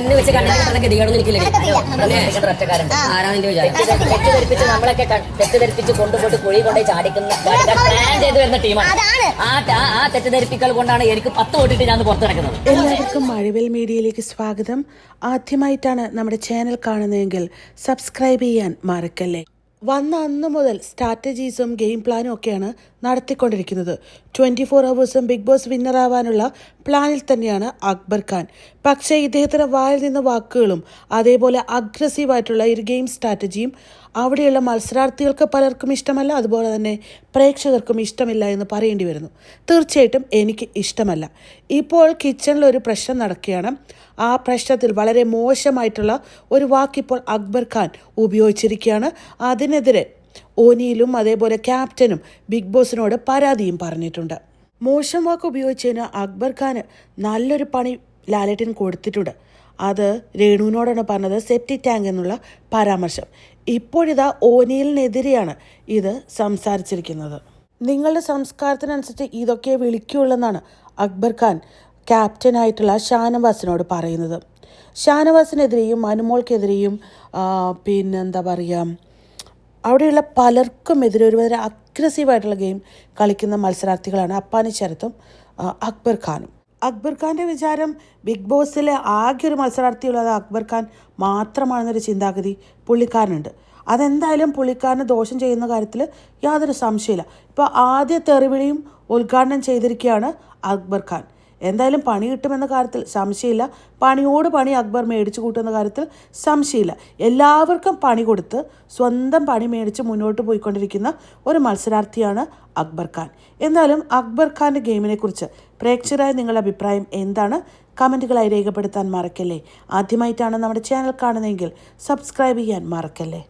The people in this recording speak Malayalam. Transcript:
ഇന്ന് വെച്ച് കണ്ണിന് ഗതികളൊന്നും എനിക്കില്ല. ഒറ്റക്കാരുണ്ട് ആരാ നിന്റെ വിചാരം? തെറ്റിദ്ധരിപ്പിച്ച് നമ്മളൊക്കെ തെറ്റിദ്ധരിപ്പിച്ച് കൊണ്ടുപോയിട്ട് കുഴി കൊണ്ടുപോയി ചാടിക്കുന്ന പ്ലാൻ ചെയ്ത് വരുന്ന ടീമാണ്. അതാണ്. ആ ആ തെറ്റിദ്ധരിപ്പിക്കൽ കൊണ്ടാണ് എനിക്ക് പത്ത് വോട്ടിട്ട് ഞാൻ പുറത്തു നടക്കുന്നത് എല്ലാവർക്കും മഴവിൽ മീഡിയയിലേക്ക് സ്വാഗതം. ആദ്യമായിട്ടാണ് നമ്മുടെ ചാനൽ കാണുന്നതെങ്കിൽ സബ്സ്ക്രൈബ് ചെയ്യാൻ മറക്കല്ലേ? വന്ന അന്ന് മുതൽ സ്ട്രാറ്റജീസും ഗെയിം പ്ലാനും ഒക്കെയാണ് നടത്തിക്കൊണ്ടിരിക്കുന്നത്. ട്വന്റി ഫോർ ഹവേഴ്സും ബിഗ് ബോസ് വിന്നറാവാനുള്ള പ്ലാനിൽ തന്നെയാണ് അക്ബർ ഖാൻ. പക്ഷേ ഇദ്ദേഹത്തിന്റെ വായിൽ നിന്ന് വാക്കുകളും അതേപോലെ അഗ്രസീവായിട്ടുള്ള ഒരു ഗെയിം സ്ട്രാറ്റജിയും അവിടെയുള്ള മത്സരാർത്ഥികൾക്ക് പലർക്കും ഇഷ്ടമല്ല അതുപോലെ തന്നെ പ്രേക്ഷകർക്കും ഇഷ്ടമില്ല എന്ന് പറയേണ്ടി വരുന്നു. തീർച്ചയായിട്ടും എനിക്ക് ഇഷ്ടമല്ല. ഇപ്പോൾ കിച്ചണിൽ ഒരു പ്രശ്നം നടക്കുകയാണ്. ആ പ്രശ്നത്തിൽ വളരെ മോശമായിട്ടുള്ള ഒരു വാക്കിപ്പോൾ അക്ബർ ഖാൻ ഉപയോഗിച്ചിരിക്കുകയാണ്. അതിനെതിരെ ഓനിയിലും അതേപോലെ ക്യാപ്റ്റനും ബിഗ് ബോസിനോട് പരാതിയും പറഞ്ഞിട്ടുണ്ട്. മോശം വാക്ക് ഉപയോഗിച്ചതിന് അക്ബർ ഖാന് നല്ലൊരു പണി ലാലേട്ടൻ കൊടുത്തിട്ടുണ്ട്. അത് രേണുവിനോടാണ് പറഞ്ഞത് സെപ്റ്റി ടാങ്ക് എന്നുള്ള പരാമർശം. ഇപ്പോഴിതാ ഓനിയലിനെതിരെയാണ് ഇത് സംസാരിച്ചിരിക്കുന്നത്. നിങ്ങളുടെ സംസ്കാരത്തിനനുസരിച്ച് ഇതൊക്കെ വിളിക്കുള്ളെന്നാണ് അക്ബർ ഖാൻ ക്യാപ്റ്റനായിട്ടുള്ള ഷാനവാസിനോട് പറയുന്നത്. ഷാനവാസിനെതിരെയും അനുമോൾക്കെതിരെയും പിന്നെന്താ പറയുക അവിടെയുള്ള പലർക്കും എതിരെ വളരെ അഗ്രസീവായിട്ടുള്ള ഗെയിം കളിക്കുന്ന മത്സരാർത്ഥികളാണ് അപ്പാനി ശരത്തും അക്ബർ ഖാനും. അക്ബർ ഖാന്റെ വിചാരം ബിഗ് ബോസിലെ ആകെ ഒരു മത്സരാർത്ഥിയുള്ളത് അക്ബർ ഖാൻ മാത്രമാണെന്നൊരു ചിന്താഗതി പുള്ളിക്കാരനുണ്ട്. അതെന്തായാലും പുള്ളിക്കാരന് ദോഷം ചെയ്യുന്ന കാര്യത്തിൽ യാതൊരു സംശയമില്ല ഇപ്പോൾ ആദ്യ തെറിവിളിയും ഉദ്ഘാടനം ചെയ്തിരിക്കുകയാണ് അക്ബർ ഖാൻ. എന്തായാലും പണി കിട്ടുമെന്ന കാര്യത്തിൽ സംശയമില്ല. പണിയോട് പണി അക്ബർ മേടിച്ചു കൂട്ടുന്ന കാര്യത്തിൽ സംശയമില്ല. എല്ലാവർക്കും പണി കൊടുത്ത് സ്വന്തം പണി മേടിച്ച് മുന്നോട്ട് പോയിക്കൊണ്ടിരിക്കുന്ന ഒരു മത്സരാർത്ഥിയാണ് അക്ബർ ഖാൻ. എന്തായാലും അക്ബർ ഖാന്റെ ഗെയിമിനെക്കുറിച്ച് പ്രേക്ഷകരായ നിങ്ങളുടെ അഭിപ്രായം എന്താണ്? കമന്റുകളായി രേഖപ്പെടുത്താൻ മറക്കല്ലേ? ആദ്യമായിട്ടാണ് നമ്മുടെ ചാനൽ കാണുന്നതെങ്കിൽ സബ്സ്ക്രൈബ് ചെയ്യാൻ മറക്കല്ലേ?